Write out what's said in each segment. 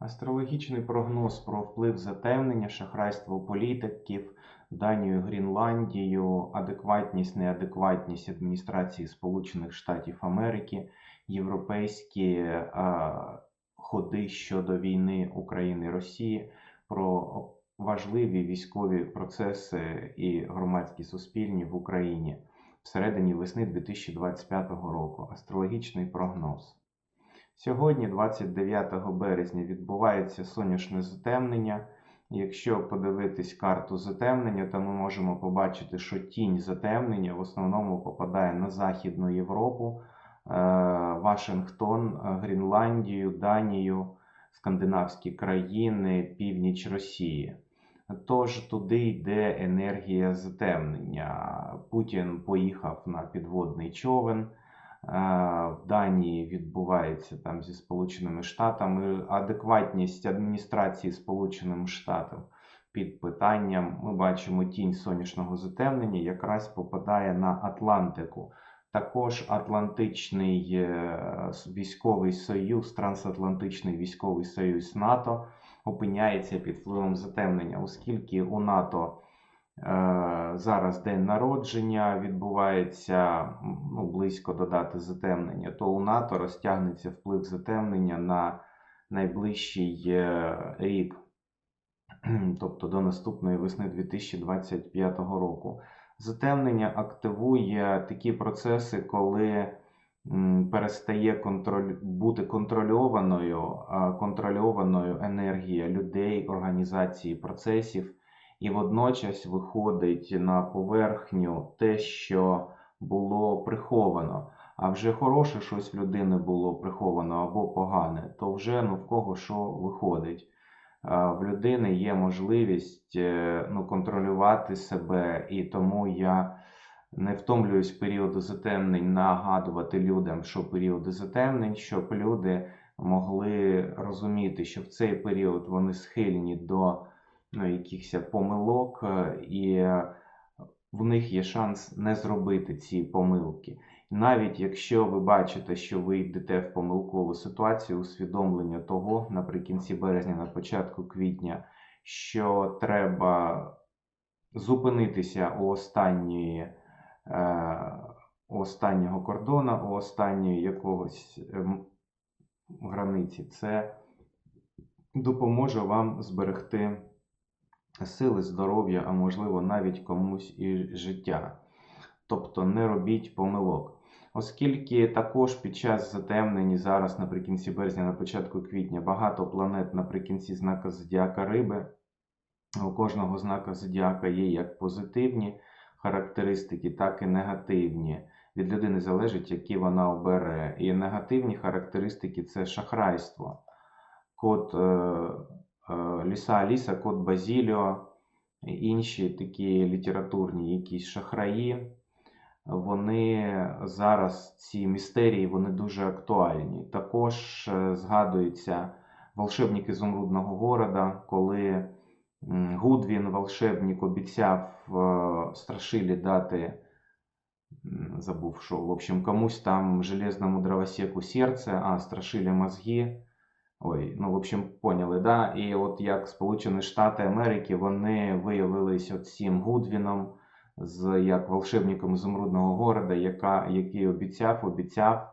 Астрологічний прогноз про вплив затемнення, шахрайство політиків, Данію, Грінландію, адекватність, неадекватність адміністрації Сполучених Штатів Америки, європейські е, ходи щодо війни України і Росії, про важливі військові процеси і громадські суспільні в Україні всередині весни 2025 року. Астрологічний прогноз. Сьогодні, 29 березня, відбувається сонячне затемнення. Якщо подивитись карту затемнення, то ми можемо побачити, що тінь затемнення в основному попадає на Західну Європу, е, Вашингтон, Грінландію, Данію, скандинавські країни, північ Росії. Тож туди йде енергія затемнення. Путін поїхав на підводний човен. Е, В Данії відбувається там зі Сполученими Штатами адекватність адміністрації Сполученим Штатам під питанням. Ми бачимо тінь сонячного затемнення, якраз попадає на Атлантику. Також Атлантичний е, військовий союз, трансатлантичний військовий союз НАТО опиняється під впливом затемнення, оскільки у НАТО зараз день народження відбувається ну, близько до дати затемнення, то у НАТО розтягнеться вплив затемнення на найближчий е, рік, тобто до наступної весни 2025 року. Затемнення активує такі процеси, коли перестає контроль... бути контрольованою, контрольованою енергія людей, організації, процесів, і водночас виходить на поверхню те, що було приховано. А вже хороше щось в людини було приховано або погане, то вже ну в кого що виходить. В людини є можливість е, ну, контролювати себе, і тому я не втомлююсь в періоди затемнень нагадувати людям, що періоди затемнень, щоб люди могли розуміти, що в цей період вони схильні до якихось помилок, е, і в них є шанс не зробити ці помилки. Навіть якщо ви бачите, що ви йдете в помилкову ситуацію, усвідомлення того наприкінці березня, на початку квітня, що треба зупинитися у останньої, е, у останнього кордона, у останньої якогось ем, границі, це допоможе вам зберегти сили, здоров'я, а можливо навіть комусь і життя. Тобто не робіть помилок. Оскільки також під час затемнень, зараз наприкінці березня, на початку квітня, багато планет наприкінці знака Зодіака Риби. У кожного знака Зодіака є як позитивні характеристики, так і негативні. Від людини залежить, які вона обере. І негативні характеристики це шахрайство. Код е, Ліса Аліса, код Базіліо, інші такі літературні якісь шахраї вони зараз, ці містерії, вони дуже актуальні. Також е, згадуються волшебник ізумрудного города, коли Гудвін, волшебник, обіцяв е, страшилі дати, забув, що, в общем, комусь там железному дровосеку серце, а страшилі мозги. Ой, ну, в общем, поняли, да? І от як Сполучені Штати Америки вони виявилися цим Гудвіном з як волшебником Ізумрудного города, яка, який обіцяв, обіцяв,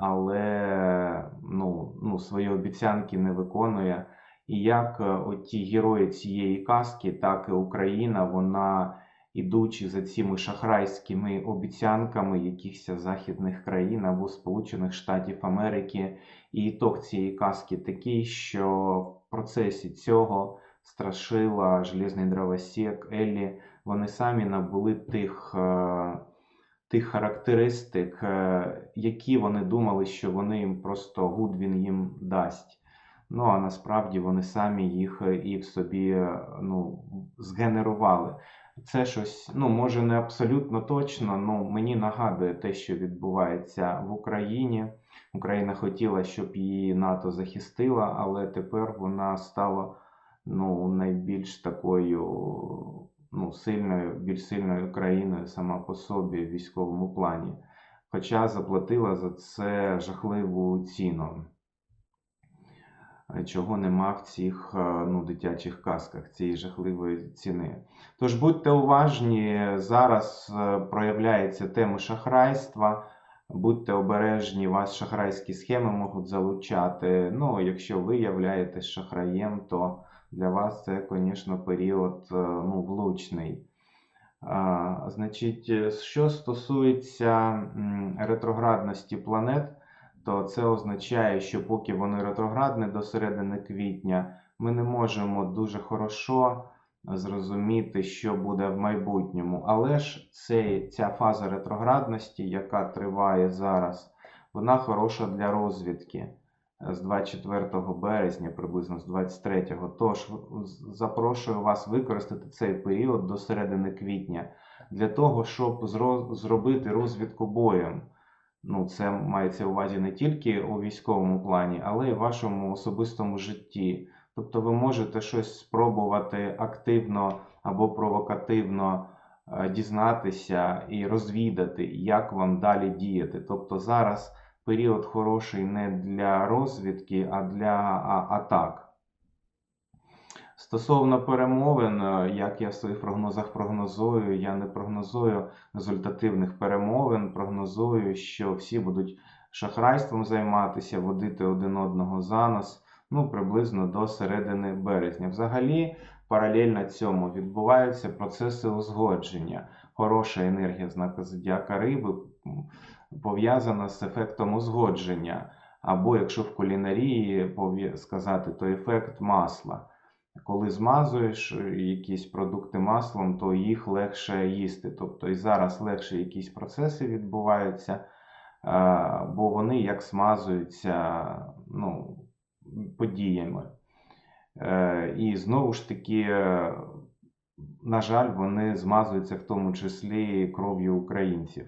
але ну, ну, свої обіцянки не виконує. І як е, ті герої цієї казки, так і Україна, вона, ідучи за цими шахрайськими обіцянками якихось західних країн або Сполучених Штатів Америки, і ітог цієї казки такий, що в процесі цього страшила Железний дровосек, Еллі, вони самі набули тих е, тих характеристик, е, які вони думали, що вони їм просто Гудвін їм дасть. Ну, а насправді вони самі їх і в собі ну, згенерували. Це щось, ну, може, не абсолютно точно, але мені нагадує те, що відбувається в Україні. Україна хотіла, щоб її НАТО захистила, але тепер вона стала ну, найбільш такою ну, сильною, більш сильною країною сама по собі в військовому плані. Хоча заплатила за це жахливу ціну. Е, чого нема в цих е, ну, дитячих казках, цієї жахливої ціни. Тож будьте уважні, зараз е, проявляється тема шахрайства. Будьте обережні, вас шахрайські схеми можуть залучати. Ну, якщо ви являєтесь шахраєм, то для вас це, звісно, період ну, влучний. А, Значить, що стосується ретроградності планет, то це означає, що поки вони ретроградні до середини квітня, ми не можемо дуже хорошо зрозуміти, що буде в майбутньому. Але ж цей, ця фаза ретроградності, яка триває зараз, вона хороша для розвідки з 24 березня, приблизно з 23. Тож запрошую вас використати цей період до середини квітня для того, щоб зро- зробити розвідку боєм. Ну, це мається увазі не тільки у військовому плані, але й вашому особистому житті. Тобто ви можете щось спробувати активно або провокативно е, дізнатися і розвідати, як вам далі діяти. Тобто зараз період хороший не для розвідки, а для атак. Стосовно перемовин, е, як я в своїх прогнозах прогнозую, я не прогнозую результативних перемовин, прогнозую, що всі будуть шахрайством займатися, водити один одного за нос, ну, приблизно до середини березня. Взагалі, паралельно цьому відбуваються процеси узгодження. Хороша енергія знака зодіака риби пов'язана з ефектом узгодження. Або, якщо в кулінарії сказати, то ефект масла. Коли змазуєш е, якісь продукти маслом, то їх легше їсти. Тобто і зараз легше якісь процеси відбуваються, е, бо вони як смазуються ну, подіями. Е, І знову ж таки, на жаль, вони змазуються в тому числі кров'ю українців.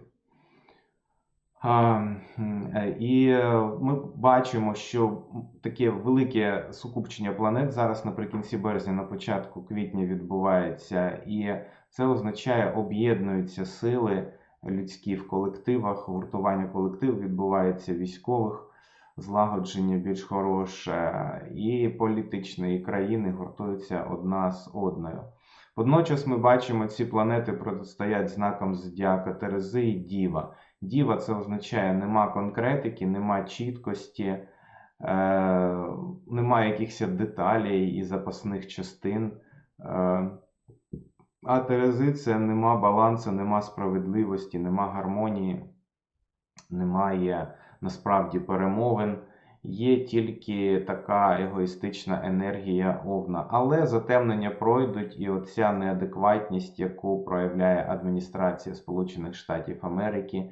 Е, І е, ми бачимо, що таке велике сукупчення планет зараз наприкінці березня, на початку квітня відбувається, і це означає, об'єднуються сили людські в колективах, гуртування колективів відбувається військових, злагодження більш хороше, і політичне, і країни гуртуються одна з одною. Водночас ми бачимо, ці планети протистоять знакам зодіака Терези і Діва. Діва це означає нема конкретики, нема чіткості, е, нема якихось деталей і запасних частин. Е, а Терези це нема балансу, нема справедливості, нема гармонії, немає насправді перемовин. Є тільки така егоїстична енергія овна. Але затемнення пройдуть, і оця неадекватність, яку проявляє адміністрація Сполучених Штатів Америки,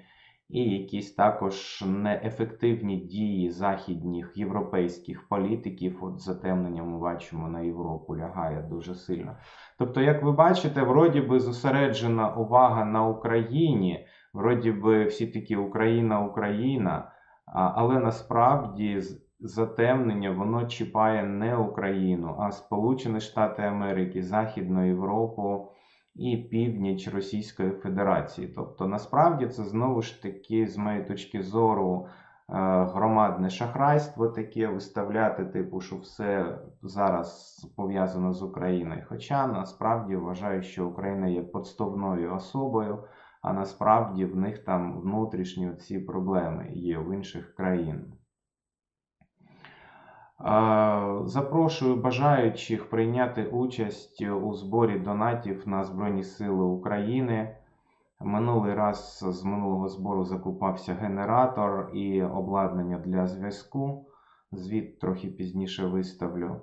і якісь також неефективні дії західніх європейських політиків, от затемнення ми бачимо на Європу, лягає дуже сильно. Тобто, як ви бачите, вроді би зосереджена увага на Україні, вроді би всі такі Україна, Україна. Але насправді затемнення воно чіпає не Україну, а Сполучені Штати Америки, Західну Європу і північ Російської Федерації. Тобто, насправді це знову ж таки, з моєї точки зору, е, громадне шахрайство таке виставляти, типу, що все зараз пов'язано з Україною. Хоча насправді вважаю, що Україна є подставною особою а насправді в них там внутрішні ці проблеми є в інших країн. Запрошую бажаючих прийняти участь у зборі донатів на Збройні Сили України. Минулий раз з минулого збору закупався генератор і обладнання для зв'язку. Звіт трохи пізніше виставлю.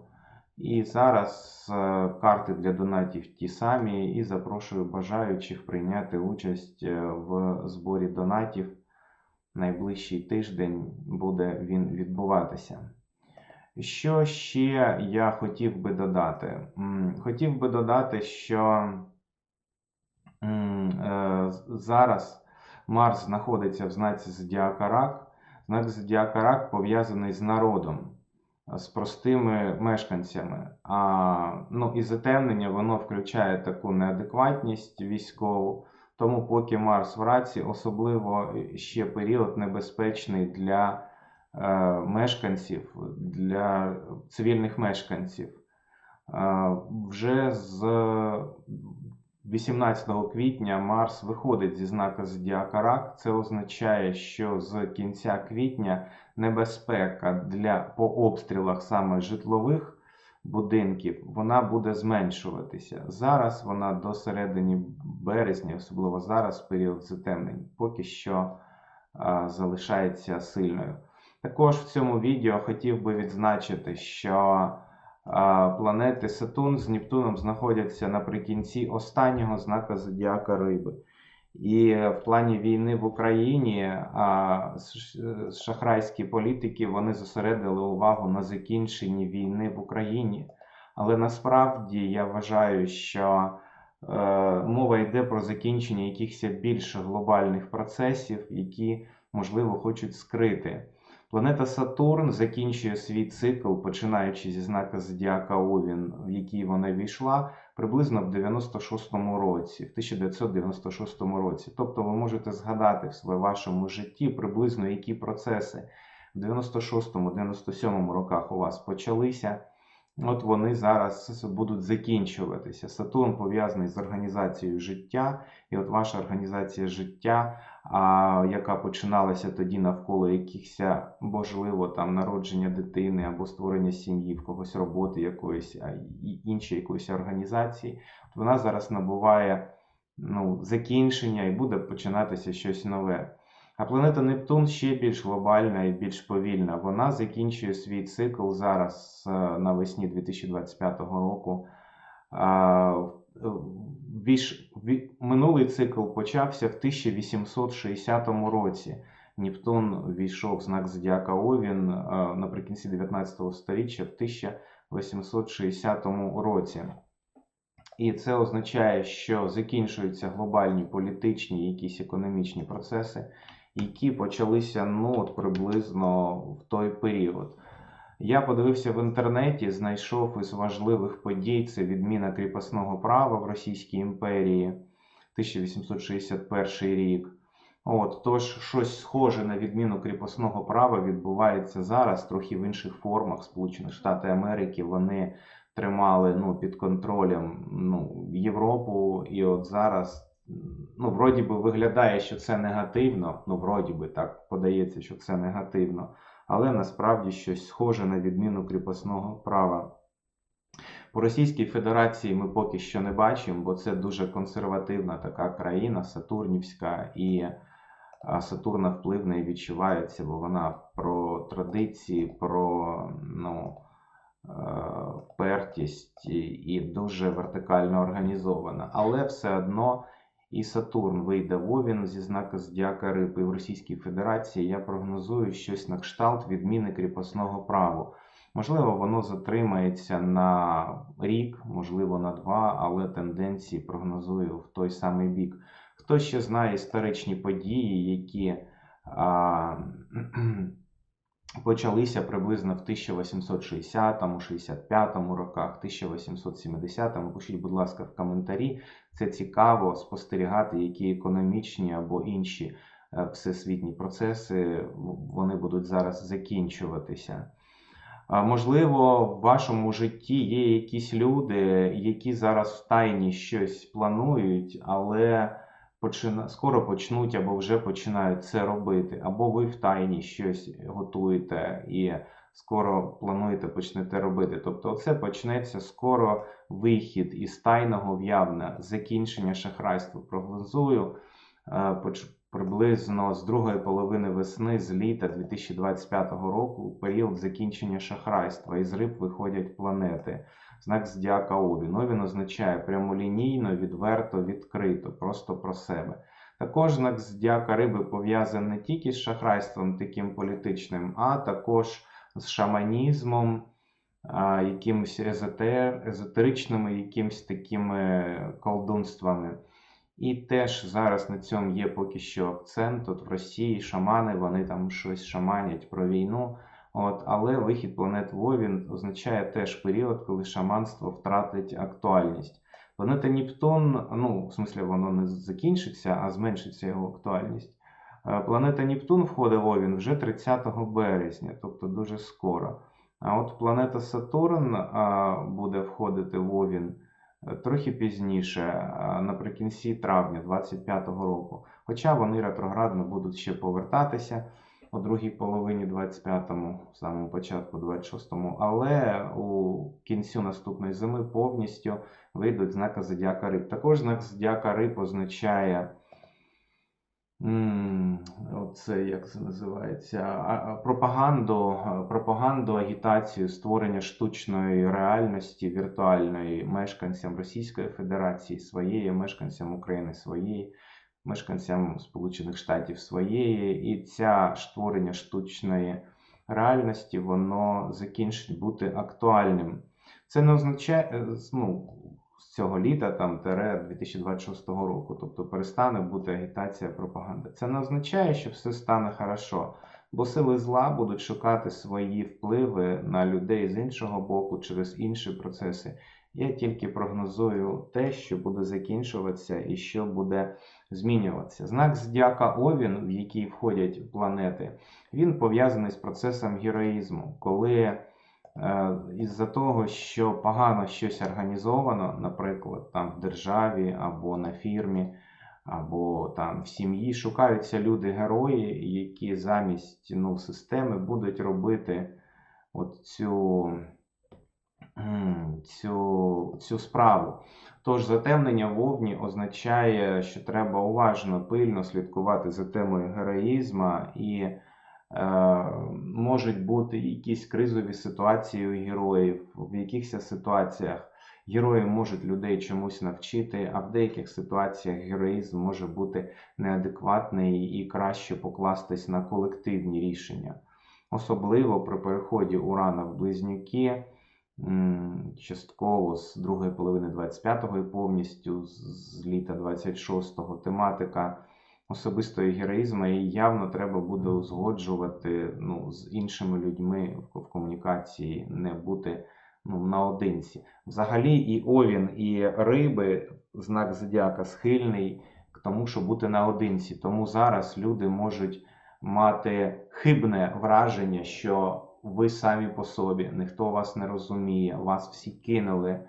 І зараз е, карти для донатів ті самі, і запрошую бажаючих прийняти участь е, в зборі донатів. Найближчий тиждень буде він відбуватися. Що ще я хотів би додати? Хотів би додати, що е, зараз Марс знаходиться в знаці Зодіака Рак. Знак Зодіака Рак пов'язаний з народом з простими мешканцями. А, ну, і затемнення воно включає таку неадекватність військову. Тому поки Марс в раці, особливо ще період небезпечний для е, мешканців, для цивільних мешканців. Е, Вже з 18 квітня Марс виходить зі знака Зодіака Рак. Це означає, що з кінця квітня небезпека для по обстрілах саме житлових будинків вона буде зменшуватися. Зараз вона до середини березня, особливо зараз, період затемнень, поки що а, залишається сильною. Також в цьому відео хотів би відзначити, що планети Сатурн з Нептуном знаходяться наприкінці останнього знака Зодіака Риби. І в плані війни в Україні а, шахрайські політики вони зосередили увагу на закінченні війни в Україні. Але насправді я вважаю, що е, мова йде про закінчення якихось більш глобальних процесів, які, можливо, хочуть скрити. Планета Сатурн закінчує свій цикл, починаючи зі знака Зодіака Овін, в який вона війшла, приблизно в 96-му році, в 1996 році. Тобто ви можете згадати в вашому житті приблизно які процеси в 96-97 роках у вас почалися. От вони зараз будуть закінчуватися. Сатурн пов'язаний з організацією життя, і от ваша організація життя, яка починалася тоді навколо якихось, можливо, там народження дитини або створення сім'ї, в когось роботи якоїсь і іншої якоїсь організації, вона зараз набуває ну, закінчення і буде починатися щось нове. А планета Нептун ще більш глобальна і більш повільна. Вона закінчує свій цикл зараз е, навесні 2025 року. Віш- ві- Минулий цикл почався в 1860 році. Нептун війшов в знак Зодіака Овін е, наприкінці 19 століття в 1860 році. І це означає, що закінчуються глобальні політичні і якісь економічні процеси, які почалися ну, от приблизно в той період. Я подивився в інтернеті, знайшов із важливих подій це відміна кріпосного права в Російській імперії 1861 рік. От, тож щось схоже на відміну кріпосного права відбувається зараз, трохи в інших формах. Сполучені Штати Америки вони тримали ну, під контролем ну, Європу, і от зараз ну, вроді би виглядає, що це негативно. Ну, вроді би так подається, що це негативно, але насправді щось схоже на відміну кріпосного права. По Російській Федерації ми поки що не бачимо, бо це дуже консервативна така країна, Сатурнівська, і Сатурна вплив не відчувається, бо вона про традиції, про ну, е, впертість і- і дуже вертикально організована. Але все одно і Сатурн вийде в Овін зі знака Зодіака Риби. І в Російській Федерації я прогнозую щось на кшталт відміни кріпосного права. Можливо, воно затримається на рік, можливо, на два, але тенденції прогнозую в той самий бік. Хто ще знає історичні події, які а, почалися приблизно в 1860-65 роках, 1870-му, пишіть, будь ласка, в коментарі. Це цікаво спостерігати, які економічні або інші е, всесвітні процеси вони будуть зараз закінчуватися. Можливо, в вашому житті є якісь люди, які зараз в тайні щось планують, але почина... скоро почнуть або вже починають це робити. Або ви в тайні щось готуєте і скоро плануєте почнете робити. Тобто, це почнеться скоро вихід із тайного в явне, закінчення шахрайства. Прогнозую е, поч- приблизно з другої половини весни, з літа 2025 року, період закінчення шахрайства. Із риб виходять планети. Знак Зодіака Овін. Овін означає прямолінійно, відверто, відкрито, просто про себе. Також знак Зодіака Риби пов'язаний не тільки з шахрайством таким політичним, а також з шаманізмом, якимось езотер, езотеричними якимось такими колдунствами. І теж зараз на цьому є поки що акцент. От в Росії шамани, вони там щось шаманять про війну. От, але вихід планет Вовін означає теж період, коли шаманство втратить актуальність. Планета Нептун, ну, в смислі, воно не закінчиться, а зменшиться його актуальність. Е, Планета Нептун входить в Овін вже 30 березня, тобто дуже скоро. А от планета Сатурн а, буде входити в Овін е, трохи пізніше, наприкінці травня 25-го року. Хоча вони ретроградно будуть ще повертатися у другій половині 25-му, в самому початку 26-му, але у кінцю наступної зими повністю вийдуть знака Зодіака Риб. Також знак Зодіака Риб означає. Оце як це називається? Пропаганду, пропаганду, агітацію, створення штучної реальності віртуальної мешканцям Російської Федерації своєї, мешканцям України своєї, мешканцям Сполучених Штатів своєї. І ця створення штучної реальності, воно закінчить бути актуальним. Це не означає, е, ну, з цього літа там тере 2026 року, тобто перестане бути агітація пропаганда. Це не означає, що все стане хорошо, бо сили зла будуть шукати свої впливи на людей з іншого боку через інші процеси. Я тільки прогнозую те, що буде закінчуватися і що буде змінюватися. Знак зодіака Овін, в який входять планети, він пов'язаний з процесом героїзму, коли Е, із-за того, що погано щось організовано, наприклад, там в державі або на фірмі, або там в сім'ї, шукаються люди-герої, які замість ну, системи будуть робити от цю, цю, справу. Тож затемнення вовні означає, що треба уважно, пильно слідкувати за темою героїзму і Е, можуть бути якісь кризові ситуації у героїв, в якихось ситуаціях герої можуть людей чомусь навчити, а в деяких ситуаціях героїзм може бути неадекватний і краще покластись на колективні рішення. Особливо при переході Урана в близнюки, частково з другої половини 25-го і повністю з літа 26-го тематика особистого героїзму і явно треба буде узгоджувати ну, з іншими людьми в, в комунікації, не бути ну, наодинці. Взагалі, і Овін, і риби, знак зодіака схильний к тому, щоб бути наодинці. Тому зараз люди можуть мати хибне враження, що ви самі по собі, ніхто вас не розуміє, вас всі кинули.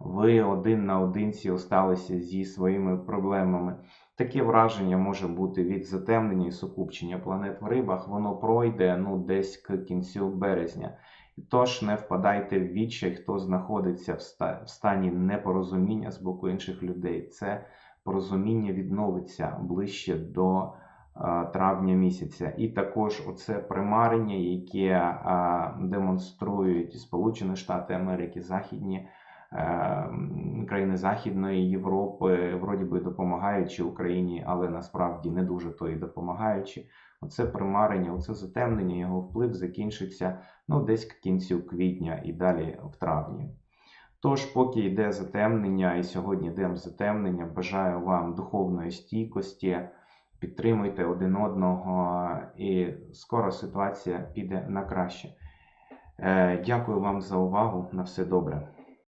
Ви один наодинці осталися зі своїми проблемами. Таке враження може бути від затемнення і сукупчення планет в рибах, воно пройде ну, десь к кінцю березня. Тож не впадайте в відчай, хто знаходиться в ста- в стані непорозуміння з боку інших людей. Це порозуміння відновиться ближче до травня місяця. І також оце примарення, яке е, демонструють Сполучені Штати Америки, Західні е, країни Західної Європи, вроді би допомагаючи Україні, але насправді не дуже то і допомагаючи. Оце примарення, оце затемнення, його вплив закінчиться ну, десь к кінцю квітня і далі в травні. Тож, поки йде затемнення, і сьогодні йде затемнення, бажаю вам духовної стійкості, підтримуйте один одного, і скоро ситуація піде на краще. Е, Дякую вам за увагу. На все добре.